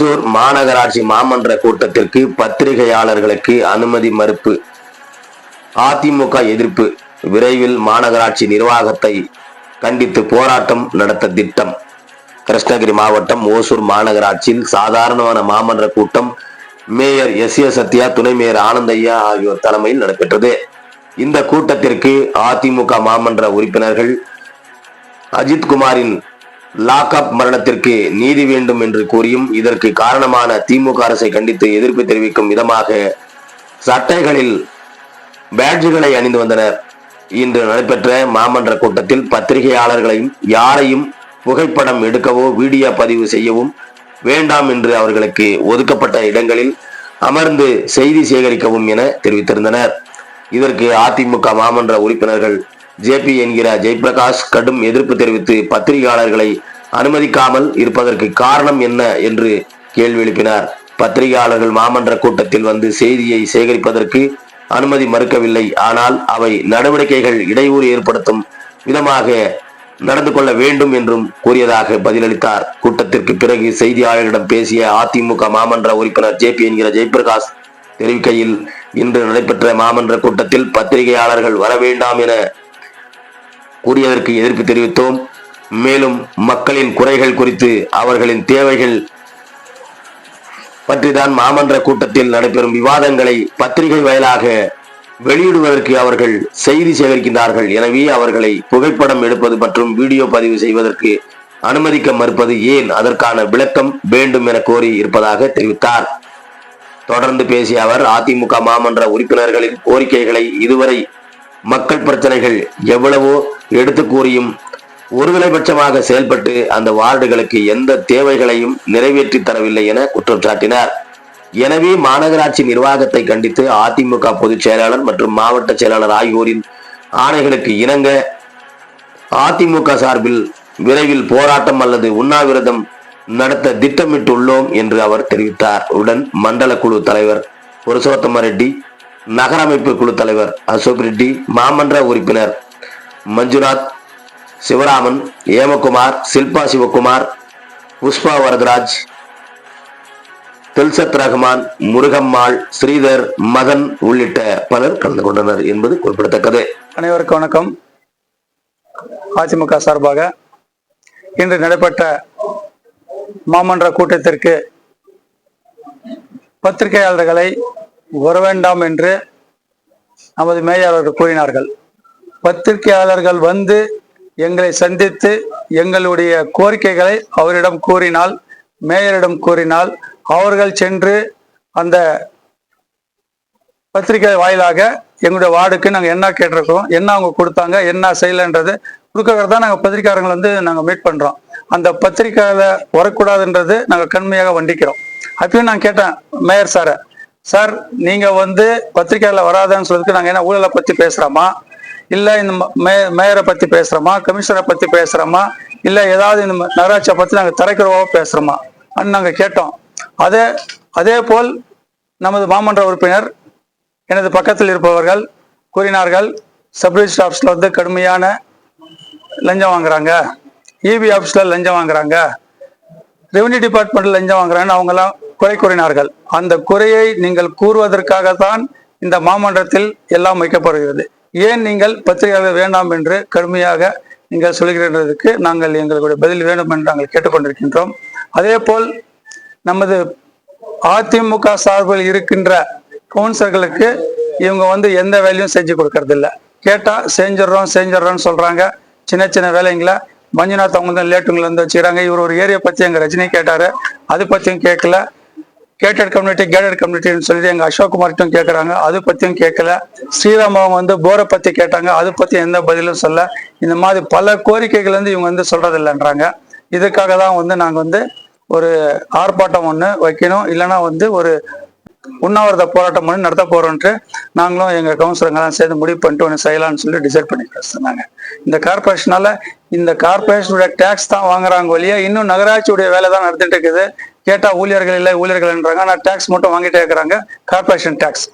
ஓசூர் மாநகராட்சி மாமன்ற கூட்டத்திற்கு பத்திரிகையாளர்களுக்கு அனுமதி மறுப்பு. அதிமுக எதிர்ப்பு. விரைவில் மாநகராட்சி நிர்வாகத்தை கண்டித்து போராட்டம் நடத்த திட்டம். கிருஷ்ணகிரி மாவட்டம் ஓசூர் மாநகராட்சியில் சாதாரணமான மாமன்ற கூட்டம் மேயர் எஸ் ஏ சத்யா துணை மேயர் ஆனந்தையா ஆகியோர் தலைமையில் நடைபெற்றது. இந்த கூட்டத்திற்கு அதிமுக மாமன்ற உறுப்பினர்கள் அஜித்குமாரின் லாக்அப் மரணத்திற்கு நீதி வேண்டும் என்று கூறியும் இதற்கு காரணமான திமுக அரசை கண்டித்து எதிர்ப்பு தெரிவிக்கும் விதமாக சட்டைகளில் பேட்ஜுகளை அணிந்து வந்தனர். இன்று நடைபெற்ற மாமன்ற கூட்டத்தில் பத்திரிகையாளர்களையும் யாரையும் புகைப்படம் எடுக்கவோ வீடியோ பதிவு செய்யவும் வேண்டாம் என்று அவர்களுக்கு ஒதுக்கப்பட்ட இடங்களில் அமர்ந்து செய்தி சேகரிக்கவும் என தெரிவித்திருந்தனர். இதற்கு அதிமுக மாமன்ற உறுப்பினர்கள் ஜேபி என்கிற ஜெயபிரகாஷ் கடும் எதிர்ப்பு தெரிவித்து பத்திரிகையாளர்களை அனுமதிக்காமல் இருப்பதற்கு காரணம் என்ன என்று கேள்வி எழுப்பினார். பத்திரிகையாளர்கள் மாமன்ற கூட்டத்தில் வந்து செய்தியை சேகரிப்பதற்கு அனுமதி மறுக்கவில்லை. ஆனால் அவை நடவடிக்கைகள் இடையூறு ஏற்படுத்தும் விதமாக நடந்து கொள்ள வேண்டும் என்றும் கூறியதாக பதிலளித்தார். கூட்டத்திற்கு பிறகு செய்தியாளர்களிடம் பேசிய அதிமுக மாமன்ற உறுப்பினர் ஜேபி என்கிற ஜெயபிரகாஷ் தெரிவிக்கையில் இன்று நடைபெற்ற மாமன்ற கூட்டத்தில் பத்திரிகையாளர்கள் வர வேண்டாம் என கூறியதற்கு எதிர்ப்பு தெரிவித்தோம். மேலும் மக்களின் குறைகள் குறித்து அவர்களின் தேவைகள் பற்றிதான் மாமன்ற கூட்டத்தில் நடைபெறும் விவாதங்களை பத்திரிகை வாயிலாக வெளியிடுவதற்கு அவர்கள் செய்தி சேகரிக்கின்றார்கள். எனவே அவர்களை புகைப்படம் எடுப்பது மற்றும் வீடியோ பதிவு செய்வதற்கு அனுமதிக்க மறுப்பது ஏன்? அதற்கான விளக்கம் வேண்டும் என கோரி இருப்பதாக தெரிவித்தார். தொடர்ந்து பேசிய அவர் அதிமுக மாமன்ற உறுப்பினர்களின் கோரிக்கைகளை இதுவரை மக்கள் பிரச்சனைகள் எவ்வளவோ எடுத்து கூறியும் ஒருதலைபட்சமாக செயல்பட்டு அந்த வார்டுகளுக்கு எந்த தேவைகளையும் நிறைவேற்றி தரவில்லை என குற்றம் சாட்டினார். எனவே மாநகராட்சி நிர்வாகத்தை கண்டித்து அதிமுக பொதுச் செயலாளர் மற்றும் மாவட்ட செயலாளர் ஆகியோரின் ஆணைகளுக்கு இணங்க அதிமுக சார்பில் விரைவில் போராட்டம் அல்லது உண்ணாவிரதம் நடத்த திட்டமிட்டுள்ளோம் என்று அவர் தெரிவித்தார். உடன் மண்டல குழு தலைவர் புருஷோத்தம ரெட்டி நகரமைப்பு குழு தலைவர் அசோக் ரெட்டி மாமன்ற உறுப்பினர் மஞ்சுநாத் சிவராமன் ஏமகுமார் சில்பா சிவகுமார் புஷ்பா வரதராஜ் தில்சத் ரஹ்மான் முருகம்மாள் ஸ்ரீதர் மதன் உள்ளிட்ட பலர் கலந்து கொண்டனர் என்பது குறிப்பிடத்தக்கது. அனைவருக்கும் வணக்கம். அதிமுக சார்பாக இன்று நடைபெற்ற மாமன்ற கூட்டத்திற்கு பத்திரிகையாளர்களை வர வேண்டாம் என்று நமது மேயர் அவர்கள் கூறினார்கள். பத்திரிகையாளர்கள் வந்து எங்களை சந்தித்து எங்களுடைய கோரிக்கைகளை அவரிடம் கூறினால் மேயரிடம் கூறினால் அவர்கள் சென்று அந்த பத்திரிகை வாயிலாக எங்களுடைய வார்டுக்கு நாங்கள் என்ன கேட்டிருக்கோம் என்ன அவங்க கொடுத்தாங்க என்ன செய்யலைன்றது கொடுக்கறது தான் நாங்கள் பத்திரிக்காரங்களை வந்து நாங்கள் மீட் பண்ணுறோம் அந்த பத்திரிக்கையில் வரக்கூடாதுன்றது நாங்கள் கண்மையாக வண்டிக்கிறோம். அப்பயும் நான் கேட்டேன் மேயர் சாரை சார் நீங்கள் வந்து பத்திரிக்கையில் வராதுன்னு சொல்றதுக்கு நாங்கள் என்ன ஊழலை பற்றி பேசுகிறோமா இல்லை இந்த ம- மே மேயரை பற்றி பேசுகிறோமா கமிஷனரை பற்றி பேசுகிறோமா இல்லை ஏதாவது இந்த நகராட்சியை பற்றி நாங்கள் தரைக்குறவோ பேசுகிறோமா அன்னு நாங்கள் கேட்டோம். அதே அதே போல் நமது மாமன்ற உறுப்பினர் எனது பக்கத்தில் இருப்பவர்கள் கூறினார்கள் சப்ரிஜிஸ்டர் ஆஃபீஸில் வந்து கடுமையான லஞ்சம் வாங்குறாங்க. இபி ஆஃபீஸில் லஞ்சம் வாங்குறாங்க. ரெவன்யூ டிபார்ட்மெண்ட்டில் லஞ்சம் வாங்குறாங்கன்னு அவங்கெல்லாம் குறை கூறினார்கள். அந்த குறையை நீங்கள் கூறுவதற்காக தான் இந்த மாமன்றத்தில் எல்லாம் வைக்கப்படுகிறது. ஏன் நீங்கள் பத்திரிகையாளர் வேண்டாம் என்று கடுமையாக நீங்கள் சொல்கிறதற்கு நாங்கள் எங்களுடைய பதில் வேண்டும் என்று நாங்கள் கேட்டுக்கொண்டிருக்கின்றோம். அதே போல் நமது அதிமுக சார்பில் இருக்கின்ற கவுன்சிலர்களுக்கு இவங்க வந்து எந்த வேலையும் செஞ்சு கொடுக்கறது கேட்டால் கேட்டா செஞ்சிடறோம் செஞ்சிடறோம்னு சொல்கிறாங்க சின்ன சின்ன வேலைங்களை? மஞ்சுநாத் அவங்க தான் லேட்டுங்களை வந்து வச்சுக்கிறாங்க. இவர் ஒரு ஏரியா பற்றி எங்கள் ரஜினி கேட்டார். அது பற்றியும் கேட்கல. கேட்டட் கம்யூனிட்டி கேட்டட் கம்யூனிட்டின்னு சொல்லி எங்கள் அசோக் கேட்குறாங்க அதை அது கேட்கல ஸ்ரீராம் வந்து போரை பற்றி கேட்டாங்க. அது பற்றி எந்த பதிலும் சொல்ல. இந்த மாதிரி பல கோரிக்கைகள் வந்து இவங்க வந்து சொல்கிறதில்லைன்றாங்க இதுக்காக தான் வந்து நாங்கள் வந்து ஒரு ஆர்ப்பாட்டம் ஒன்று வைக்கணும். இல்லைன்னா வந்து ஒரு உண்ணாவிரத போராட்டம் ஒன்று நடத்த போறோம்ட்டு நாங்களும் எங்க கவுன்சிலருங்கெல்லாம் சேர்ந்து முடிவு பண்ணிட்டு ஒன்று செய்யலாம்னு சொல்லி டிசைட் பண்ணி சொன்னாங்க இந்த கார்பரேஷனால இந்த கார்பரேஷனுடைய டேக்ஸ் தான் வாங்குறாங்க ஒழிய இன்னும் நகராட்சியுடைய வேலை தான் நடந்துட்டு இருக்குது. கேட்டால் ஊழியர்கள் இல்லை ஊழியர்கள்ன்றாங்க ஆனால் டேக்ஸ் மட்டும் வாங்கிட்டே இருக்கிறாங்க. கார்பரேஷன் டேக்ஸ்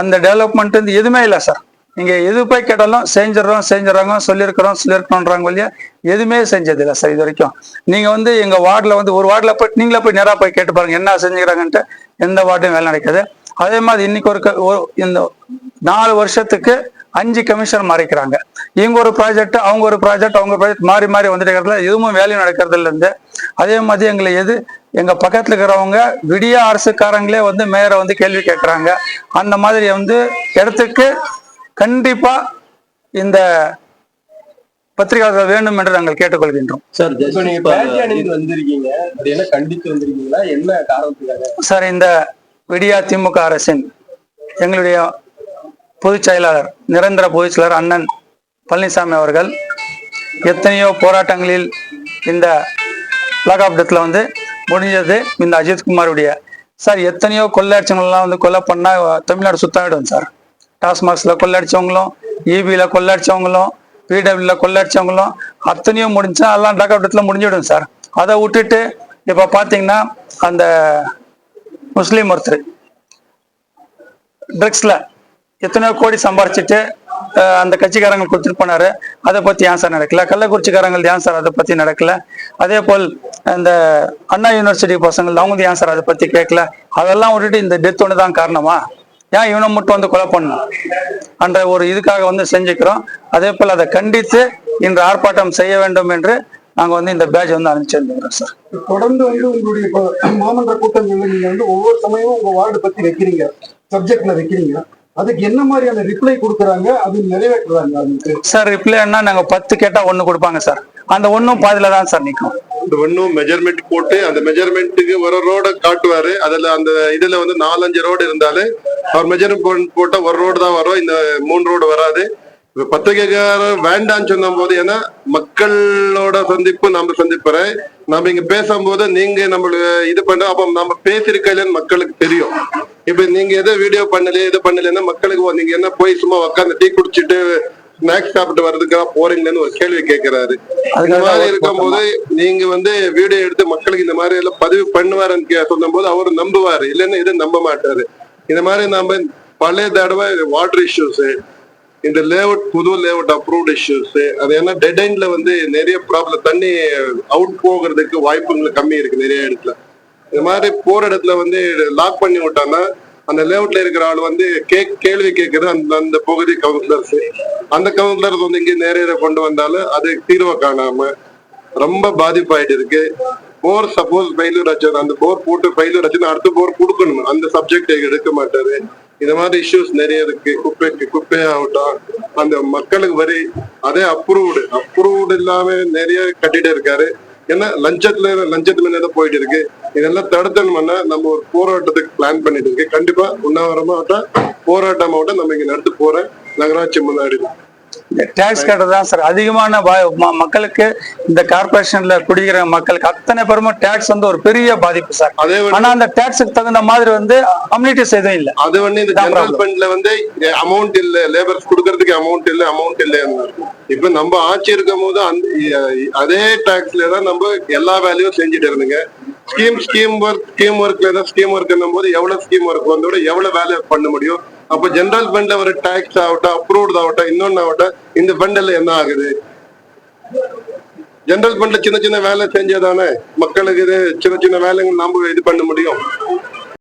அந்த டெவலப்மெண்ட் வந்து எதுவுமே இல்லை சார் நீங்க எது போய் கேட்டாலும் செஞ்சிடறோம் செஞ்சிடறாங்க சொல்லியிருக்கிறோம் சொல்லியிருக்கோன்றாங்க இல்லையா எதுவுமே செஞ்சதில்லை சார் இது வரைக்கும். நீங்க வந்து எங்க வார்டில் வந்து ஒரு வார்டில் போய் நீங்களே போய் நேராக போய் கேட்டு பாருங்க என்ன செஞ்சுக்கிறாங்கன்ட்டு எந்த வார்டும் வேலை நடக்காது. அதே மாதிரி இன்னைக்கு ஒரு இந்த நாலு வருஷத்துக்கு அஞ்சு கமிஷன் மாறிக்கிறாங்க. இவங்க ஒரு ப்ராஜெக்ட் அவங்க ஒரு ப்ராஜெக்ட் அவங்க ப்ராஜெக்ட் மாறி மாறி வந்துட்டு இருக்கிறதுல எதுவும் வேலையும் நடக்கிறது இல்ல இருந்து அதே மாதிரி எங்களை எது எங்க பக்கத்துல இருக்கிறவங்க விடிய அரசுக்காரங்களே வந்து மேயரை வந்து கேள்வி கேட்கறாங்க. அந்த மாதிரி வந்து இடத்துக்கு கண்டிப்பா இந்த பத்திரிகையாளர்கள் வேண்டும் என்று நாங்கள் கேட்டுக்கொள்கின்றோம். சார் வந்திருக்கீங்க. அது என்ன கண்டித்து வந்திருக்கீங்களா? என்ன காரணத்துக்காக? சார் இந்த விடியா திமுக அரசின் எங்களுடைய பொதுச் செயலாளர் நிரந்தர பொதுச் செயலாளர் அண்ணன் பழனிசாமி அவர்கள் எத்தனையோ போராட்டங்களில் இந்த லாகாப்டத்தில் வந்து முடிஞ்சது. இந்த அஜித்குமாருடைய சார் எத்தனையோ கொள்ளையடிச்சவங்களெல்லாம் வந்து கொலை பண்ணால் தமிழ்நாடு சுத்தாயிடும் சார். டாஸ்மாக்ஸ்ல கொள்ளடிச்சவங்களும் இபியில கொள்ளடிச்சவங்களும் பிடபிள்யூல கொள்ளடிச்சவங்களும் அத்தனையோ முடிஞ்சா எல்லாம் டாக்டர்ல முடிஞ்சிடும் சார். அதை விட்டுட்டு இப்போ பார்த்தீங்கன்னா அந்த முஸ்லீம் ஒருத்தர் ட்ரக்ஸில் எத்தனையோ கோடி சம்பாரிச்சிட்டு அந்த கட்சிக்காரங்க கொடுத்துட்டு போனாரு. அதை பத்தி ஏன் சார் நடக்கல? கள்ளக்குறிச்சிக்காரங்கள் ஏன் சார் அதை பத்தி நடக்கல? அதே போல் இந்த அண்ணா யூனிவர்சிட்டி பசங்கள் அவங்க ஏன் சார் அதை பத்தி கேட்கல? அதெல்லாம் விட்டுட்டு இந்த டெத் ஒன்று தான் காரணமா? ஏன் இவனை மட்டும் வந்து கொலை பண்ணணும்? என்ற ஒரு இதுக்காக வந்து செஞ்சுக்கிறோம். அதே போல் அதை கண்டித்து இன்று ஆர்ப்பாட்டம் செய்ய வேண்டும் என்று நாங்க வந்து இந்த பேட்ச் வந்து அனுப்பிச்சிருந்துக்கிறோம் சார். தொடர்ந்து வந்து உங்களுடைய மாமன்ற கூட்டங்கள்ல நீங்க வந்து ஒவ்வொரு சமயமும் உங்க வார்டு பத்தி வைக்கிறீங்க. சப்ஜெக்ட்ல வைக்கிறீங்க. அதுக்கு என்ன மாதிரியான ரிப்ளை கொடுக்குறாங்க அது நிறைவேற்றுறாங்க அதுக்கு சார் ரிப்ளைன்னா நாங்க பத்து கேட்டா ஒண்ணு கொடுப்பாங்க சார் அந்த ஒண்ணும் பாதியில தான் சார் நிற்கும் இந்த ஒன்னும் மெஜர்மெண்ட் போட்டு அந்த மெஜர்மெண்ட்டுக்கு ஒரு ரோட காட்டுவாரு. அதுல அந்த இதுல வந்து நாலஞ்சு ரோடு இருந்தாலே அவர் மெஜர்மெண்ட் போட்டா ஒரு ரோடு தான் வரும். இந்த மூணு ரோடு வராது. இப்ப பத்திரிகைக்காரர் வேண்டாம்னு சொன்ன போது ஏன்னா மக்களோட சந்திப்பு நம்ம சந்திப்புறேன். நம்ம இங்க பேசும்போது நீங்க நம்மளுக்கு இது பண்ற அப்ப நம்ம பேசிருக்கலன்னு மக்களுக்கு தெரியும். இப்ப நீங்க எதோ வீடியோ பண்ணலையே இது பண்ணலைன்னா மக்களுக்கு நீங்க என்ன போய் சும்மா உட்காந்து டீ குடிச்சிட்டு ஸ்நாக்ஸ் சாப்பிட்டு வர்றதுக்காக போறீங்களேன்னு ஒரு கேள்வி கேட்கிறாரு. இந்த மாதிரி இருக்கும்போது நீங்க வந்து வீடியோ எடுத்து மக்களுக்கு இந்த மாதிரி எல்லாம் பதிவு பண்ணுவாருன்னு கே- சொல்லும்போது அவரு நம்புவாரு. இல்லைன்னா இது நம்ப மாட்டாரு. இந்த மாதிரி நம்ம பழைய தடவை வாட்டர் இஷ்யூஸ் இந்த லேஅவுட் புது லேஅவுட் அப்ரூவ்ட் இஷ்யூஸ் அது ஏன்னா டெட் எண்ட்ல வந்து நிறைய ப்ராப்ளம் தண்ணி அவுட் போகிறதுக்கு வாய்ப்புகள் கம்மி இருக்கு நிறைய இடத்துல. இந்த மாதிரி போற இடத்துல வந்து லாக் பண்ணி விட்டாங்கன்னா அந்த லேஅவுட்ல இருக்கிற ஆள் வந்து கே கேள்வி கேட்கறது அந்த அந்த பகுதி கவுன்சிலர்ஸ் அந்த கவுன்சிலர்ஸ் வந்து இங்கே நேரடியா கொண்டு வந்தாலும் அது தீர்வை காணாம ரொம்ப பாதிப்பாயிட்டு இருக்கு. போர் சப்போஸ் ஃபெயிலியர் ஆச்சு அந்த போர் போட்டு ஃபெயிலியர் ஆச்சுன்னா அடுத்த போர் கொடுக்கணும். அந்த சப்ஜெக்ட் எடுக்க மாட்டாரு. இந்த மாதிரி இஷ்யூஸ் நிறைய இருக்கு. குப்பைக்கு குப்பையாகட்டும் அந்த மக்களுக்கு வரி அதே அப்ரூவ்டு அப்ரூவ்டு இல்லாம நிறைய கட்டிட்டு இருக்காரு. ஏன்னா லஞ்சத்துல லஞ்சத்துல தான் போயிட்டு இருக்கு. இதெல்லாம் தடுத்தணும்னா நம்ம ஒரு போராட்டத்துக்கு பிளான் பண்ணிட்டு இருக்கு. கண்டிப்பா உண்ணாவிரமாகட்டும் போராட்டமாகட்டும் நம்ம இங்க நடத்த போறேன் நகராட்சி முன்னாடி. டேக்ஸ் கட்டுறது தான் சார். அதிகமான மக்களுக்கு இந்த கார்பரேஷன்ல குடிக்கிற மக்களுக்கு அத்தனை பேருமே டேக்ஸ் வந்து ஒரு பெரிய பாதிப்பு சார். ஆனா அந்த டேக்ஸுக்கு தகுந்த மாதிரி வந்து அம்யூனிட்டிஸ் எதுவும் இல்ல. அது வந்து இந்த ஜெனரல். ஃபண்ட்ல வந்து அமௌண்ட் இல்ல லேபர்ஸ் கொடுக்கறதுக்கு அமௌண்ட் இல்ல அமௌண்ட் இல்ல இப்ப நம்ம ஆட்சி இருக்கும் போது அந்த அதே டாக்ஸ்ல தான் நம்ம எல்லா வேலையும் செஞ்சுட்டு இருந்தோங்க. ஸ்கீம் ஸ்கீம் ஒர்க் ஸ்கீம் ஒர்க்ல தான் ஸ்கீம் ஒர்க் போது எவ்வளவு ஸ்கீம் ஒர்க் வந்தோட எவ்வளவு வேலை பண்ண முடியும்? அப்ப ஜெனரல் ஃபண்ட்ல ஒரு டாக்ஸ் ஆகட்டும் அப்ரூவ்ட் ஆகட்டும் இன்னொன்னு ஆகட்டும் இந்த ஃபண்ட்ல என்ன ஆகுது? ஜெனரல் ஃபண்ட்ல சின்ன சின்ன வேலை செஞ்சதானே? மக்களுக்கு இது சின்ன சின்ன வேலைகள் நம்ம இது பண்ண முடியும்.